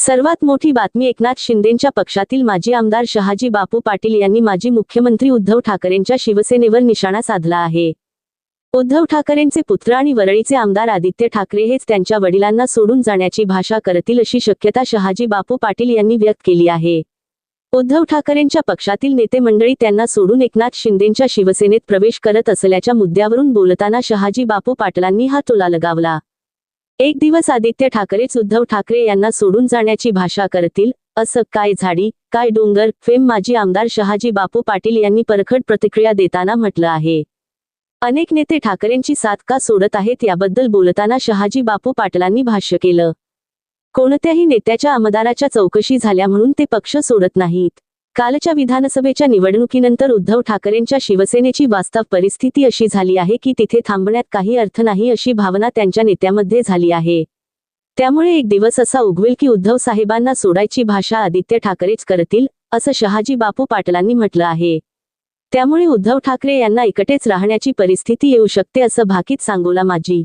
सर्वात मोठी बातमी एकनाथ शिंदेंच्या पक्षातील माजी आमदार शहाजी बापू पाटील यांनी माजी मुख्यमंत्री उद्धव ठाकरेंच्या शिवसेनेवर निशाणा साधला आहे. उद्धव ठाकरेंचे पुत्र आणि वरळीचे आमदार आदित्य ठाकरे हेच त्यांच्या वडिलांना सोडून जाण्याची भाषा करतील अशी शक्यता शहाजी बापू पाटील यांनी व्यक्त केली आहे. उद्धव ठाकरेंच्या पक्षातील नेते मंडळी त्यांना सोडून एकनाथ शिंदेंच्या शिवसेनेत प्रवेश करत असल्याच्या मुद्द्यावरून बोलताना शहाजी बापू पाटलांनी हा टोला लगावला. एक दिवस आदित्य ठाकरेच उद्धव ठाकरे यांना सोडून जाण्याची भाषा करतील असं काय झाडी काय डोंगर फेम माजी आमदार शहाजी बापू पाटील यांनी परखड प्रतिक्रिया देताना म्हटलं आहे. अनेक नेते ठाकरेंची साथ का सोडत आहेत याबद्दल बोलताना शहाजी बापू पाटलांनी भाष्य केलं. कोणत्याही नेत्याच्या आमदाराच्या चौकशी झाल्या म्हणून ते पक्ष सोडत नाहीत. कालच्या विधानसभेच्या निवडणुकीनंतर उद्धव ठाकरेंच्या शिवसेनेची वास्तव परिस्थिती अशी झाली आहे की तिथे थांबण्यात काही अर्थ नाही अशी भावना त्यांच्या नेत्यामध्ये झाली आहे. त्यामुळे एक दिवस असा उगवेल की उद्धव साहेबांना सोडायची भाषा आदित्य ठाकरेच करतील असं शहाजी बापू पाटलांनी म्हटलं आहे. त्यामुळे उद्धव ठाकरे यांना एकटेच राहण्याची परिस्थिती येऊ शकते असं भाकीत सांगोला माजी